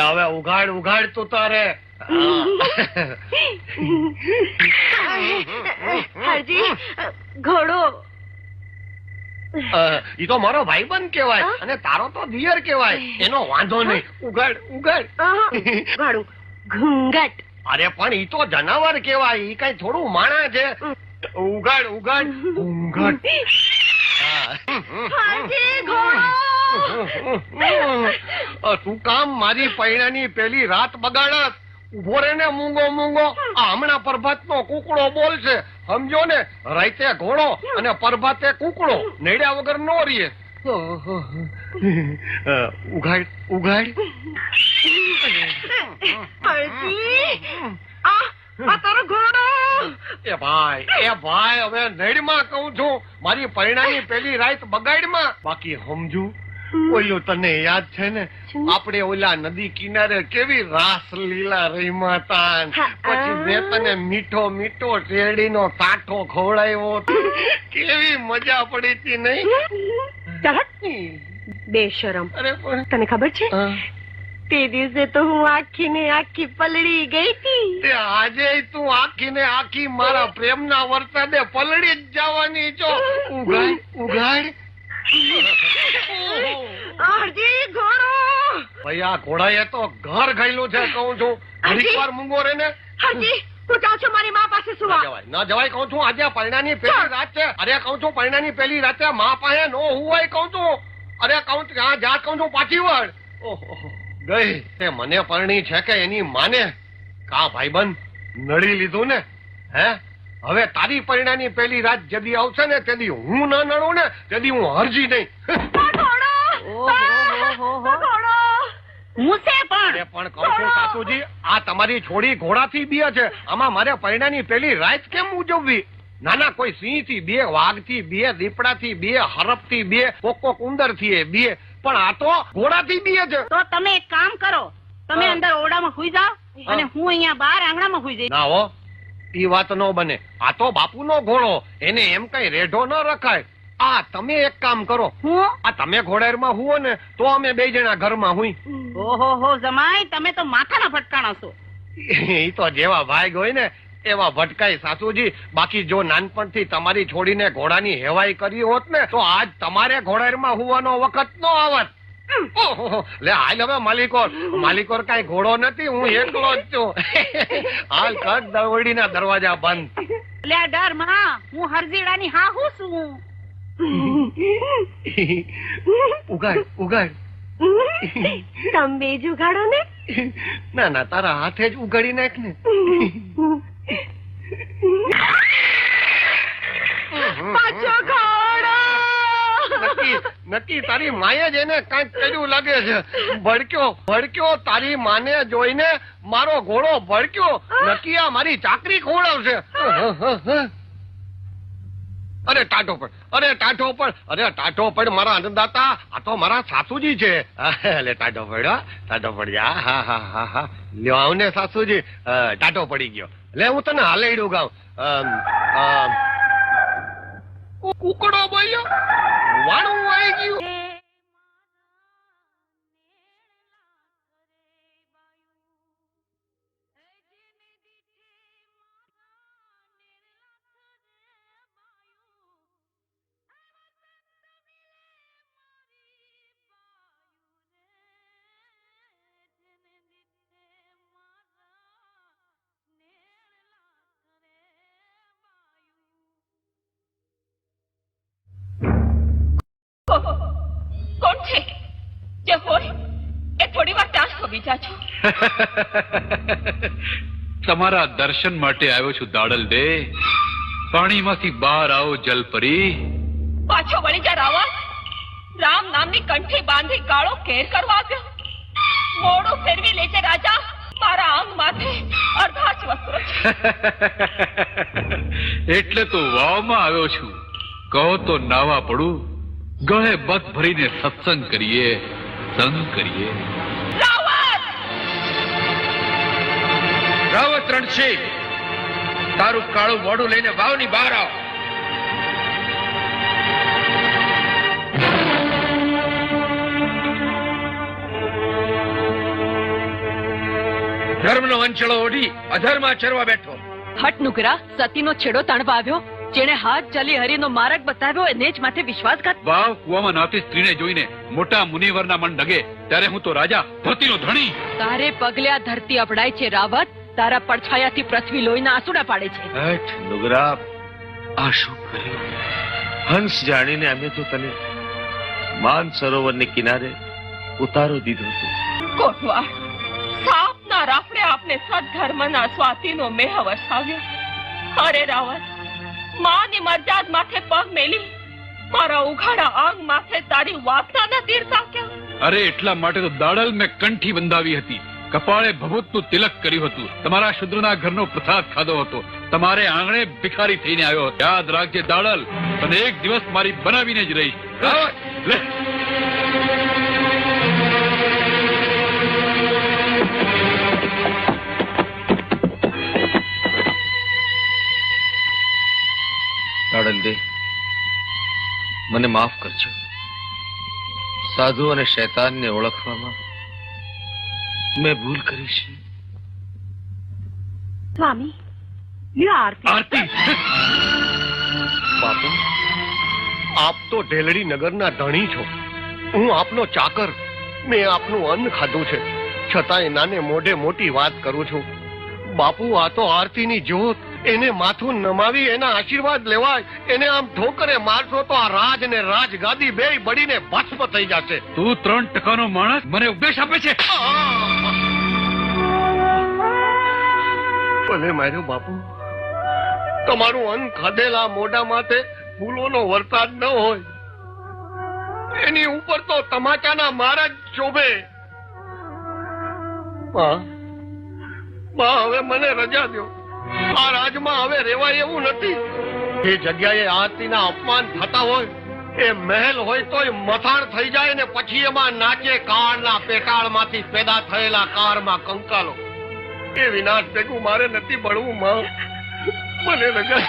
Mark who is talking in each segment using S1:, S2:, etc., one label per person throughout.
S1: હવે ઉઘાડ ઉઘાડ તો તારે.
S2: હરજી ઘોડો.
S1: ઈ તો મારો ભાઈબંધ કહેવાય
S2: કેવાય
S1: અને તારો તો દિયર કેવાય એનો વાંધો નહીં. ઉઘાડ ઉઘાડ.
S2: ઉઘાડું. ઘૂંઘટ.
S1: અરે પણ ઈ તો જનાવર કેવાય ઈ કઈ થોડું માણા છે. ઉઘાડ ઉઘાડ. અ, તું કામ મારી પૈણાની પેલી રાત બગાડત ઊભો રે ને મૂંગો મૂંગો આ હમણાં પ્રભાત નો કુકડો બોલશે સમજો ને રાતે ઘોડો અને પ્રભાતે કુકડો નેડ્યા વગર નો રીએ ઉઘાડ ઉઘાડ
S2: આ આ તારો ઘોડો!
S1: એ ભાઈ એ ભાઈ હવે નેડમાં કહું છું મારી પરિણામી પેલી રાત બગાડમાં. બાકી સમજુ ઓલું તને યાદ છે ને? આપણે ઓલા નદી કિનારે કેવી રાસ લીલા રહીમાં હતા પછી મેં તને મીઠો મીઠો શેરડીનો સાઠો ખવડાવ્યો કેવી મજા પડી હતી નહીં?
S2: બેશરમ.
S1: અરે
S2: તને ખબર છે. તે દિવસે તો હું આખી ને આખી પલળી ગઈ હતી.
S1: આજે તું આખી ને આખી મારા પ્રેમના વરસાદે પલળી જ જવાની છો. ઉઘાડ ઉઘાડ.
S2: અરજી ઘોડો.
S1: ભાઈ આ ઘોડાએ તો ઘર ગયેલું છે કહું છું. ઘડીક વાર મૂંગો રે ને.
S2: હાજી હું જાઉં છું મારી મા પાસે
S1: ન
S2: સુવા
S1: ન જવાય કહું છું. આજે પરણાની પહેલી રાત છે. અરે કહું છું પરણાની પહેલી રાતે મા પાસે નો હુવાય કહું છું. અરે કહું છું જા કહું છું પાછી વળ. ઓહો. ગઈ તે મને પરણી છે કે એની માને? કા ભાઈબંધ? નડી લીધું ને? હે? હવે તારી પરિણાની પહેલી રાત જદી આવશે ને તેદી હું ના નડું ને તેદી હું હરજી નહીં. પણ? કહું છું સાસુજી આ તમારી છોડી ઘોડાથી બે છે. આમાં મારે પરિણાની પેલી રાત કેમ ઉજવવી? નાના કોઈ સિંહથી બે વાઘથી બે દીપડા થી બે હરફથી બે કોક કોક ઉંદરથી બે પણ આ તો ઘોડાથી બીએ છે.
S3: તો તમે એક કામ કરો. તમે અંદર ઓરડામાં સુઈ જાઓ અને
S1: હું
S3: અહીંયા બહાર આંગણામાં સુઈ જઈશ.
S1: ના હો ઈ વાત નો બને. આ તો બાપુનો ઘોડો. એને એમ કઈ રેઢો ન રખાય. આ તમે એક કામ કરો.
S3: હું?
S1: આ તમે ઘોડેરમાં હુઓ ને તો અમે બે જણા ઘરમાં હુઈ.
S3: ઓહો હો જમાઈ તમે તો માથાના ફટકાણા છો.
S1: એ તો જેવા ભાઈ હોય ને એવા ભટકાય સાસુજી બાકી જો નાનપણથી તમારી છોડીને ઘોડાની હેવાઈ કરી હોત ને તો આજ તમારે ઘોડામાં હોવાનો વખત નો આવત. લે હાલ હવે માલિકોર. માલિકોર કઈ ઘોડો નથી હું એકલો જ છું. હાલ કર દવડીના દરવાજા બંધ.
S3: લે ડરમાં હું હરજીડાની હા હું છું.
S1: ઉગાડ ઉગાડ.
S2: તમે જ ઉગાડો ને.
S1: ના ના તારા હાથે જ ઉગાડી નાખ ને. મારો ઘોડો ભડક્યો. નક્કી આ મારી ચાકરી ખોડાવશે અરે, ટાટો પણ અરે, ટાટો પણ અરે, ટાટો પણ મારા અન્નદાતા, આ તો મારા સાસુજી છે. ટાટો પડ્યો ટાટો પડ્યા હા હા હા હા. લ્યો, આવને સાસુજી. ટાટો પડી ગયો. લે હું તને હાલેડું ગાઉં. કુકડો બોલ્યો? વાણું આવી ગયું.
S4: વાર છો?
S5: તમારા દર્શન માટે આવ્યો છું દાડલ દે. પાણીમાંથી બહાર આવો જલપરી.
S4: પાછો વળી જા રાવણ રામ નામની કંઠી બાંધી કાળો કેર કરવા આવ્યો. મોડું ફેરવી લેજે રાજા. મારા અંગ માથે અડધા જ વસ્ત્ર
S5: એટલે તો વાવમાં આવ્યો છું. કહો તો નાવા પડું. ગળે બત ભરીને સત્સંગ કરીએ સંગ કરીએ.
S6: રાવત રણસિંહ તારું કાળું મોઢું લઈને વાવની બહાર આવ. ધર્મનો અંચળો ઓઢી અધર્મમાં ચરવા બેઠો.
S4: હટ નુકરા સતીનો છેડો તણવા આવ્યો. જેણે હાથ ચાલી હરિનો માર્ગ બતાવ્યો એને જ માથે વિશ્વાસઘાત
S5: વાવ કુવામાં નાતી સ્ત્રીને જોઈને મોટા મુનિવરના મન ડગે ત્યારે હું તો રાજા ધરતીનો ધણી.
S4: તારે પગલે આ ધરતી અપડાય છે રાવત. તારા પડછાયાથી પૃથ્વી લોહીના આસુડા પાડે છે.
S7: હઠ નુગરા આ શું કર્યું હંસ જાણીને અમે તો તને માન સરોવરની કિનારે ઉતારો દીધો હતો.
S4: કોટવાળ સાપના રાફડે આપને સદધર્મના સ્વાતિનો મેહ વસાવ્યો અરે રાવત માની મરજાદ માથે પગ મેલી. મારા ઉઘાડા અંગ માથે તારી વાસનાના તીર તાક્યા
S5: અરે એટલા માટે તો દાડલ મેં કંઠી બંધાવી હતી. કપાળે ભભૂતનું તિલક કર્યું હતું. તમારા શુદ્રના ઘરનો પ્રસાદ ખાધો હતો. તમારે આંગણે ભિખારી થઈને આવ્યો યાદ રાખજે દાડલ. અને એક દિવસ મારી બનાવીને જ રહીશ.
S7: દાડલ દે. મને માફ કરજો. સાધુ અને શૈતાનને ઓળખવામાં મેં ભૂલ કરી છે.
S2: સ્વામી લ્યો આરતી
S5: આરતી?
S1: બાપુ આપ તો ઢેલડી નગરના ધણી છો. હું આપનો ચાકર મેં આપનું અન્ન ખાધું છે. છતાંય નાને મોઢે મોટી વાત કરું છું. બાપુ આ તો આરતીની જોત એને માથું નમાવી એના આશીર્વાદ લેવાય. એને આમ ઠોકરે મારશો તો આ રાજ ને રાજગાદી બે બળીને ભસ્મ થઈ જશે.
S5: તું ત્રણ ટકાનો માણસ મને ઉપદેશ આપે છે.
S1: માર્યો બાપુ? તમારું અન્ન ખાધેલા મોઢા માથે ફૂલોનો વરસાદ ન હોય. એની ઉપર તો તમાચાના મારા જ શોભે માં હવે મને રજા દ્યો. આ રાજમાં હવે રેવાય એવું નથી. એ જગ્યાએ આરતીના અપમાન થતા હોય એ મહેલ હોય તોય મથાણ થઈ જાય ને પછી એમાં નાચે કાળના પેટાળમાંથી પેદા થયેલા કારમાં કંકાલો. એ વિનાશ ભેગું મારે નથી ભણવું માં. મને રજા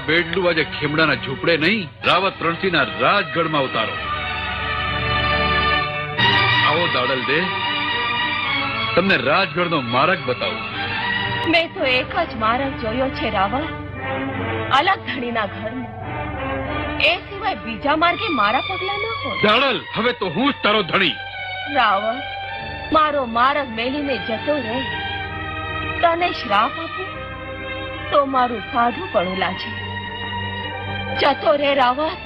S5: આ બેડલું આજે ખેમડાના ઝૂંપડે નહીં રાવત રણસીના રાજગઢમાં ઉતારો. આવો દાડલ દે તમને રાજગઢનો માર્ગ બતાવું.
S4: મેં તો એક જ માર્ગ જોયો છે રાવણ. અલગ ધણીના ઘરનો. એ સિવાય બીજા માર્ગે મારા પગલા ન હોય.
S5: દાડલ હવે તો હું જ તારો ધણી.
S4: રાવણ મારો માર્ગ મેલીને જતો રહે. તને શ્રાપ આપું? તો મારું સાધુ પણ લાજે જતો રે રાવત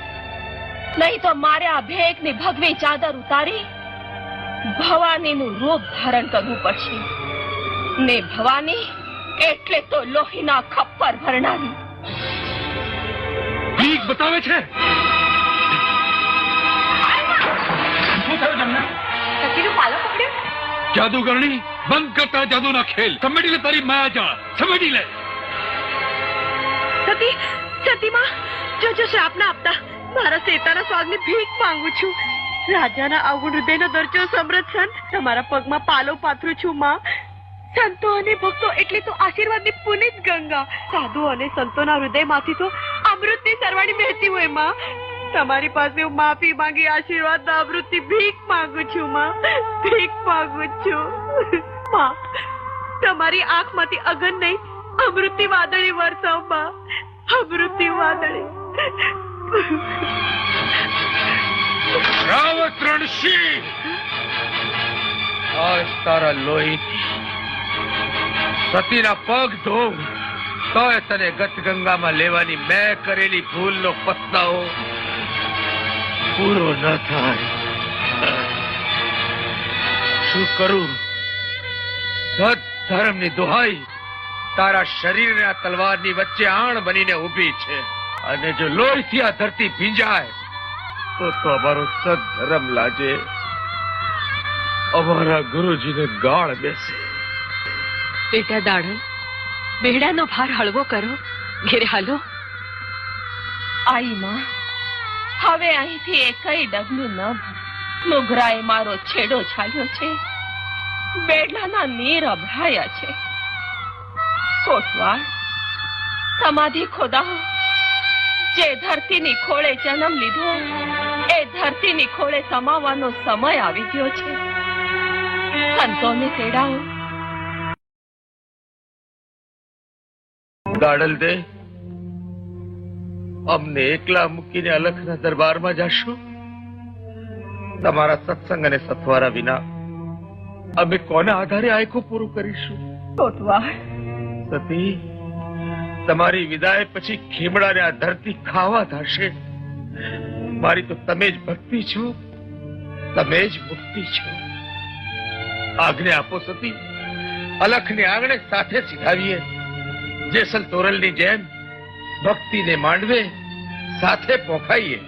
S4: નહીં તો મારે આ ભેગની ભગવી ચાદર ઉતારી ભવાનીનું રૂપ ધારણ કરવું પડશે. ને ભવાની એટલે તો લોહીના ખપ્પર ભરનારી
S5: ભીખ બતાવે છે?
S2: સતીનું પાલો પકડ્યો?
S5: જાદુગરણી બંધ કરતા જાદુના ખેલ. સમેટી લે તારી માયા જા સમેટી લે.
S2: સતી સતીમાં જોજો શ્રાપ આપતા. મારા સેતાના સ્વાગની ભીખ માંગુ છું. રાજાના અવગુણ હૃદયનો દરજો સમૃદ્ધ સંત તમારા પગમાં પાલો પાથરું છું, માં. સંતો અને ભક્તો એટલે તો આશીર્વાદની પુનિત ગંગા. સાધુ અને સંતોના હૃદયમાંથી તો અમૃતની સરવાણી વહેતી હોય, માં. તમારી પાસે હું માફી માંગી આશીર્વાદ અમૃતની ભીખ માંગુ છું, માં. ભીખ માંગુ છું. માં, તમારી આંખમાંથી અગન નહીં, અમૃતની વાદળી વરસાવ, માં. અમૃતની વાદળી.
S6: રાવત રણસિંહ આજ તારા લોહી સતીના પગ ધોવ તોય તને ગત ગંગામાં લેવાની મેં કરેલી ભૂલનો પસ્તાવો પૂરો ન થાય. શું કરું? સત ધર્મની દુહાઈ તારા શરીરને આ તલવારની વચ્ચે આણ બનીને ઊભી છે. અને જો લોહીથી આ ધરતી ભીંજાય તો તો અમારો સદધર્મ લાજે. અમારા ગુરુજીને ગાળ બેસે.
S4: બેટા દાડો બેડાનો ભાર હળવો કરો. ઘેરે હાલો. આઈ માં હવે અહીંથી એકઈ ડગલું ન નુગરાએ મારો છેડો છાલ્યો છે. બેડલાના નીર અભરાયા છે. કોટવાળ સમાધિ ખોદાઓ જે ધરતીની ખોળે જન્મ લીધો એ ધરતીની ખોળે સમાવાનો સમય આવી ગયો છે. સંતોને તેડાવો.
S6: ગાડલ દે અમને એકલા મૂકીને અલખના દરબારમાં જશો? તમારા સત્સંગ અને સથવારા વિના અમે કોના આધારે આયખું પૂરું કરીશું?
S4: કોટવાળ
S6: સતી તમારી વિદાય પછી ખીમડાને આ ધરતી ખાવા થશે. મારી તો તમે જ ભક્તિ છો, તમે જ મુક્તિ છો. આજ્ઞા આપો સતી, અલખને આંગણે સાથે સિધાવીએ. જેસલ તોરલની જેમ ભક્તિને માંડવે, સાથે પોખાઈએ.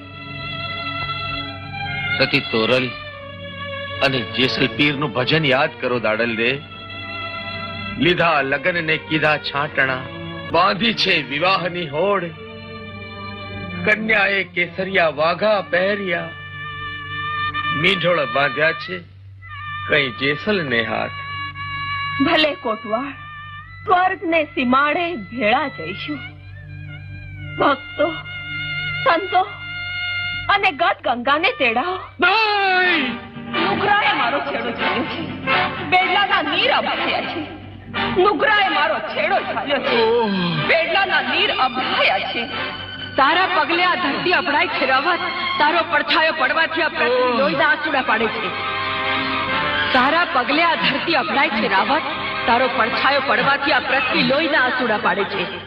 S6: સતી તોરલ અને જેસલ પીરનું ભજન યાદ કરો દાડલ દે લીધા લગન ને કીધા છાંટણા. બાંધી છે વિવાહની હોડ. કન્યાએ કેસરિયા વાઘા પહેર્યા. મીઢોળ બાંધ્યા છે કઈ જેસલ ને હાથ.
S4: ભલે કોટવાળ સ્વર્ગ ને સીમાડે ભેળા જઈશું. ભક્તો સંતો અને ગત ગંગાને તેડાવો નુગરાએ મારો છેડો છાલ્યો છે. બેડલાના નીર અભરાયા છે. નુગરાએ મારો છેડો છાલ્યો છે. પેડલાના નીર અભરાયા છે. તારા પગલે આ ધરતી અભડાય છે રાવત તારો પડછાયો પડવાથી આ પૃથ્વી લોહીના આંચુડા પાડે છે. તારા પગલે આ ધરતી અભડાય છે રાવત તારો પડછાયો પડવાથી આ પૃથ્વી લોહીના આંચુડા પાડે છે.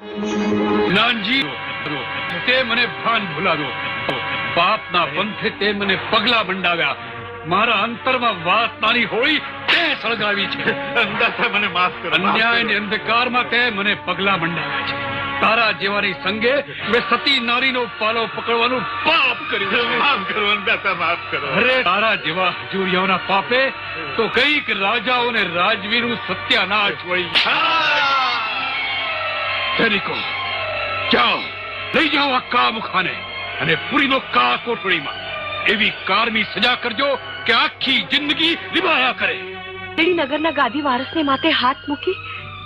S5: જ્ઞાનજી તે મને ભાન ભૂલાવ્યો. પાપના પંથે તે મને પગલા બંડાવ્યા મારા અંતરમાં વાત નાની હોળી તે સળગાવી છે.
S6: મને માફ
S5: અન્યાય ને અંધકારમાં તે મને પગલા મંડાવ્યા છે. તારા જેવાની સંગે મેં સતી નારીનો પાલો પકડવાનું પાપ કર્યું
S6: માફ કરો અંદાતા માફ કરો.
S5: અરે તારા જેવા હજુરિયાઓના પાપે તો કંઈક રાજાઓને રાજવીનું સત્યાનાશ વળી સૈનિકો જાઓ લઈ જાઓ આ કામખાને અને પુરીનો કા કોઠડીમાં એવી કારમી સજા કરજો કે આખી જિંદગી નિભાયા કરે
S8: નગરના ગાદી વારસને માથે હાથ મૂકી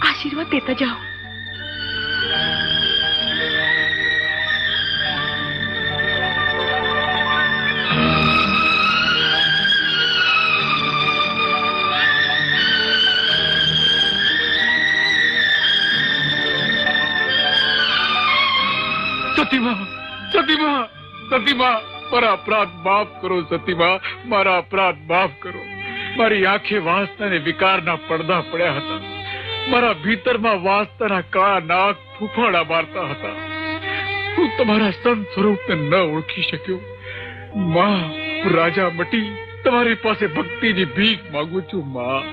S8: આશીર્વાદ દેતા જાઓ
S5: સતીમા સતીમા સતીમા મારા અપરાધ માફ કરો સતીમા મારા અપરાધ માફ કરો મારી આંખે વાસના વિકારના પડદા પડ્યા હતા મારા ભીતરમાં વાસતાના કાળા નાક ફૂફાડા મારતા હતા હું તમારા સંત સ્વરૂપને ન ઓળખી શક્યો માં રાજા મટી
S9: તમારી પાસે ભક્તિની ભીખ માંગુ છું માં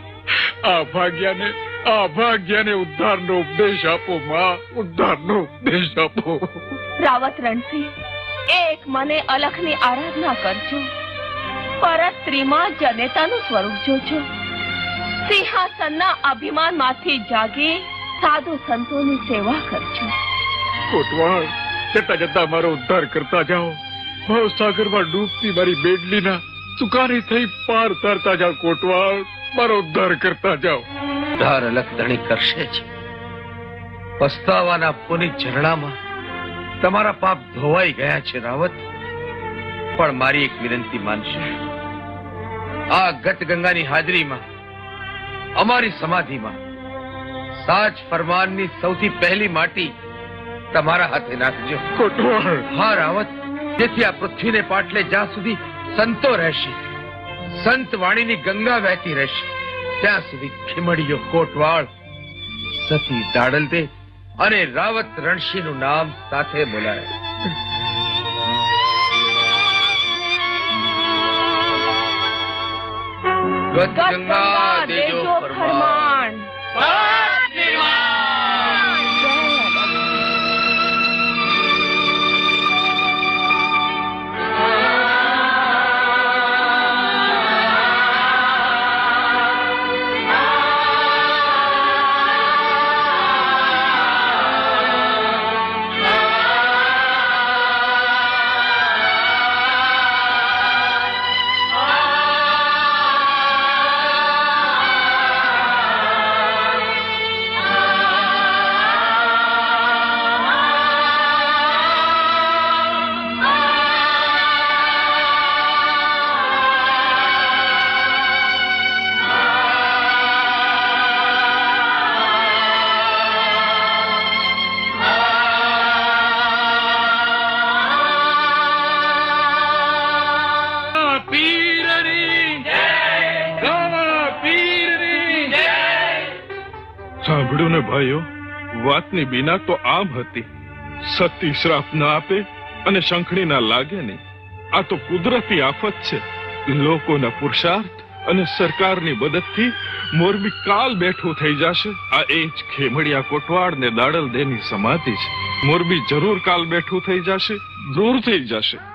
S9: આ ભાગ્યાને આ ભાગ્યાને ઉદ્ધારનો ઉપદેશ આપો માં. ઉદ્ધારનો ઉપદેશ આપો.
S4: રાવત રણસિંહ એક મને અલખની આરાધના કરજો. પરત જનેતાનું સ્વરૂપ જોજો. સિંહાસનના અભિમાનમાંથી જાગી સાધુ સંતોની સેવા કરજો.
S9: કોટવાળ જતા જતા મારો ઉદ્ધાર કરતા જાઓ. ભવસાગરમાં ડૂબતી મારી બેડલીના સુકાની થઈ પાર તરતા જાઓ કોટવાળ. મારો ઉદ્ધાર કરતા જાઓ.
S6: ઉદ્ધાર અલગધણી કરશે જ. પસ્તાવાના પુનિત ઝરણામાં તમારા પાપ ધોવાઈ ગયા છે રાવત. પણ મારી એક વિનંતી માનશે. આ ગત ગંગાની હાજરીમાં અમારી સમાધિમાં સાચ ફરમાનની સૌથી પહેલી માટી તમારા હાથે નાખજો. હા રાવત. જેથી આ પૃથ્વીને પાટલે જ્યાં સુધી સંતો રહેશે સંત વાણીની ગંગા વહેતી રહેશે. ત્યાં સુધી ખીમડીયો કોટવાળ, સતી દાડલદે અને રાવત રણશીનું નામ સાથે બોલાય. ગંગા દેજો ફરમાન.
S10: વાતની બીના તો આમ હતી. સતી શ્રાપ ન આપે અને શંખણી ના લાગે નહીં. આ તો કુદરતી આફત છે. લોકોના પુરુષાર્થ અને સરકારની મદદથી મોરબી કાલ બેઠું થઈ જશે. આ એ જ ખેમડિયા કોટવાડ ને દાડલ દેની સમાધિ છે. મોરબી જરૂર કાલ બેઠું થઈ જશે. દૂર થઈ જશે.